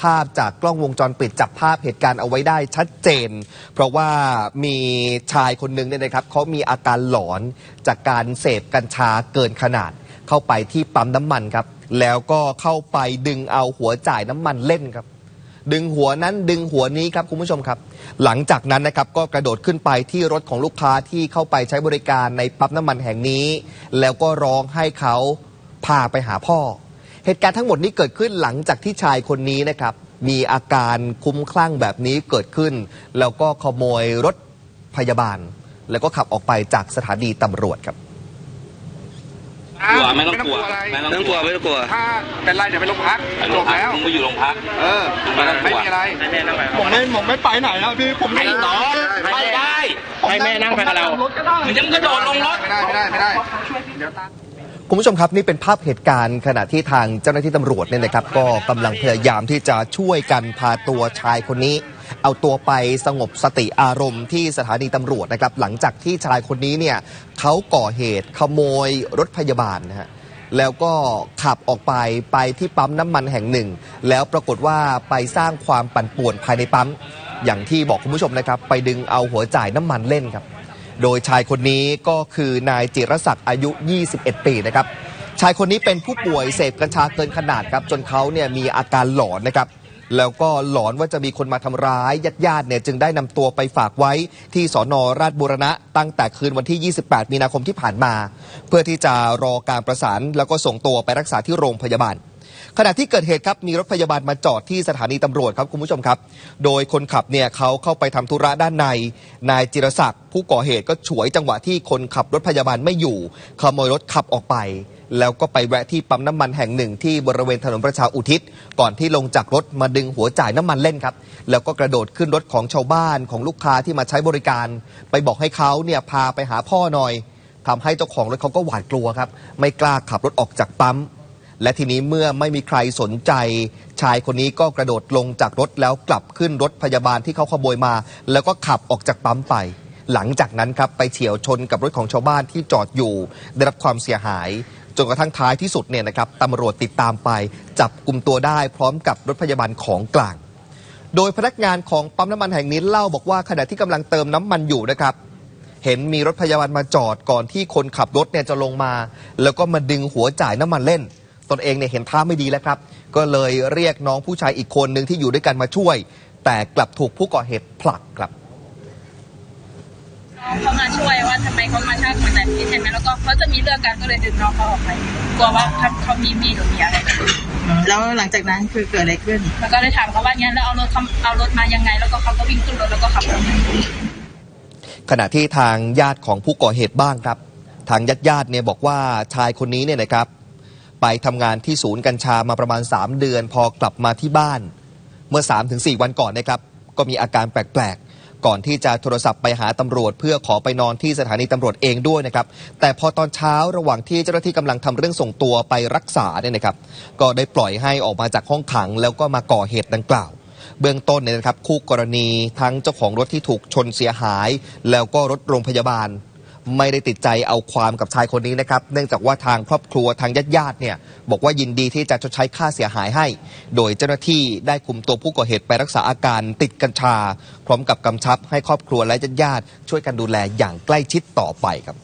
ภาพจากกล้องวงจรปิดจับภาพเหตุการณ์เอาไว้ได้ชัดเจน เพราะว่ามีชายคนหนึ่งเนี่ยนะครับเขามีอาการหลอนจากการเสพกัญชาเกินขนาด เข้าไปที่ปั๊มน้ำมันครับ แล้วก็เข้าไปดึงเอาหัวจ่ายน้ำมันเล่นครับ ดึงหัวนั้นดึงหัวนี้ครับคุณผู้ชมครับ หลังจากนั้นนะครับก็กระโดดขึ้นไปที่รถของลูกค้าที่เข้าไปใช้บริการในปั๊มน้ำมันแห่งนี้ แล้วก็ร้องให้เขาพาไปหาพ่อ เหตุการณ์ทั้งหมดนี้เกิดขึ้นหลังจากที่ชายคนนี้นะครับ มีอาการคุ้มคลั่งแบบนี้เกิดขึ้น แล้วก็ขโมยรถพยาบาล แล้วก็ขับออกไปจากสถานีตำรวจครับกลัวไม่ต้องกลัวอะไรไม่ไม่ต้องกลัวไม่ต้องกลัวถ้าเป็นไรเดี๋ยวไปโรงพักไปจโรงบพักแล้วมึงไปอยู่โรงพักเออไม่ต้องกลัวไม่มีอะไรผมไม่ผมไม่ไปไหนแล้วพี่ผมไอ้ต่อไม่ได้ให้แม่นั่งไปกับเรามึงจะมึงกระโดดลงรถไม่ได้ไม่ได้ไม่ได้ คุณผู้ชมครับนี่เป็นภาพเหตุการณ์ขณะที่ทางเจ้าหน้าที่ตำรวจเนี่ยนะครับ ก็กำลังพยายามที่จะช่วยกันพาตัวชายคนนี้ เอาตัวไปสงบสติอารมณ์ที่สถานีตำรวจนะครับ หลังจากที่ชายคนนี้เนี่ยเขาก่อเหตุขโมยรถพยาบาลนะฮะแล้วก็ขับออกไปไปที่ปั๊มน้ำมันแห่งหนึ่ง แล้วปรากฏว่าไปสร้างความปั่นป่วนภายในปั๊ม อย่างที่บอกคุณผู้ชมนะครับ ไปดึงเอาหัวจ่ายน้ำมันเล่นครับ โดยชายคนนี้ก็คือนายจิรศักดิ์อายุ 21 ปีนะครับ ชายคนนี้เป็นผู้ป่วยเสพกัญชาเกินขนาดครับ จนเขาเนี่ยมีอาการหลอนนะครับ แล้วก็หลอนว่าจะมีคนมาทำร้ายญาติญาติๆเนี่ยจึงได้นำตัวไปฝากไว้ที่สอนอราชบุรณะตั้งแต่คืนวันที่ 28 มีนาคมที่ผ่านมา เพื่อที่จะรอการประสานแล้วก็ส่งตัวไปรักษาที่โรงพยาบาล ขณะที่เกิดเหตุครับมีรถพยาบาลมาจอดที่สถานีตำรวจครับคุณผู้ชมครับ โดยคนขับเนี่ยเขาเข้าไปทำธุระด้านใน นายจิรศักดิ์ผู้ก่อเหตุก็ฉวยจังหวะที่คนขับรถพยาบาลไม่อยู่ขโมยรถขับออกไป แล้วก็ไปแวะที่ปั๊มน้ำมันแห่งหนึ่งที่บริเวณถนนประชาอุทิศ ก่อนที่ลงจากรถมาดึงหัวจ่ายน้ำมันเล่นครับ แล้วก็กระโดดขึ้นรถของชาวบ้านของลูกค้าที่มาใช้บริการ ไปบอกให้เขาเนี่ยพาไปหาพ่อหน่อยทำให้เจ้าของรถเขาก็หวาดกลัวครับ ไม่กล้าขับรถออกจากปั๊ม และทีนี้เมื่อไม่มีใครสนใจ ชายคนนี้ก็กระโดดลงจากรถแล้วกลับขึ้นรถพยาบาลที่เขาขโมยมา แล้วก็ขับออกจากปั๊มไป หลังจากนั้นครับไปเฉียวชนกับรถของชาวบ้านที่จอดอยู่ ได้รับความเสียหายจนกระทั่งท้ายที่สุดเนี่ยนะครับตำรวจติดตามไป จับกลุ่มตัวได้พร้อมกับรถพยาบาลของกลาง โดยพนักงานของปั๊มน้ำมันแห่งนี้เล่าบอกว่าขณะที่กำลังเติมน้ำมันอยู่นะครับเห็นมีรถพยาบาลมาจอดก่อนที่คนขับรถเนี่ยจะลงมา แล้วก็มาดึงหัวจ่ายน้ำมันเล่น ตนเองเนี่ยเห็นท่าไม่ดีแล้วครับ ก็เลยเรียกน้องผู้ชายอีกคนหนึ่งที่อยู่ด้วยกันมาช่วย แต่กลับถูกผู้ก่อเหตุผลักครับเขามาช่วยว่าทำไมเขามาชักเหมือนแบบนี้ใช่ไหมแล้วก็เขาจะมีเรื่องกันก็เลยดึงน้องเขาออกไปกลัวว่าเขาเขามีมีดหรือมีอะไรแล้วหลังจากนั้นคือเกิดอะไรขึ้น แล้วก็เลยถามเขาว่างั้นแล้วเอารถเขาเอารถมายังไง แล้วก็เขาก็วิ่งขึ้นรถแล้วก็ขับรถไปขณะที่ทางญาติของผู้ก่อเหตุบ้างครับ ทางญาติญาติๆเนี่ยบอกว่าชายคนนี้เนี่ยนะครับ ไปทำงานที่ศูนย์กัญชามาประมาณ 3 เดือน พอกลับมาที่บ้าน เมื่อ 3-4 วันก่อนนะครับ ก็มีอาการแปลกๆ ก่อนที่จะโทรศัพท์ไปหาตำรวจ เพื่อขอไปนอนที่สถานีตำรวจเองด้วยนะครับ แต่พอตอนเช้าระหว่างที่เจ้าหน้าที่กำลังทำเรื่องส่งตัวไปรักษาเนี่ยนะครับ ก็ได้ปล่อยให้ออกมาจากห้องขัง แล้วก็มาก่อเหตุดังกล่าวเบื้องต้นเนี่ยนะครับคู่กรณีทั้งเจ้าของรถที่ถูกชนเสียหาย แล้วก็รถโรงพยาบาล ไม่ได้ติดใจเอาความกับชายคนนี้นะครับ เนื่องจากว่าทางครอบครัวทางญาติญาติเนี่ยบอกว่ายินดีที่จะชดใช้ค่าเสียหายให้ โดยเจ้าหน้าที่ได้คุมตัวผู้ก่อเหตุไปรักษาอาการติดกัญชา พร้อมกับกำชับให้ครอบครัวและญาติญาติช่วยกันดูแลอย่างใกล้ชิดต่อไปครับ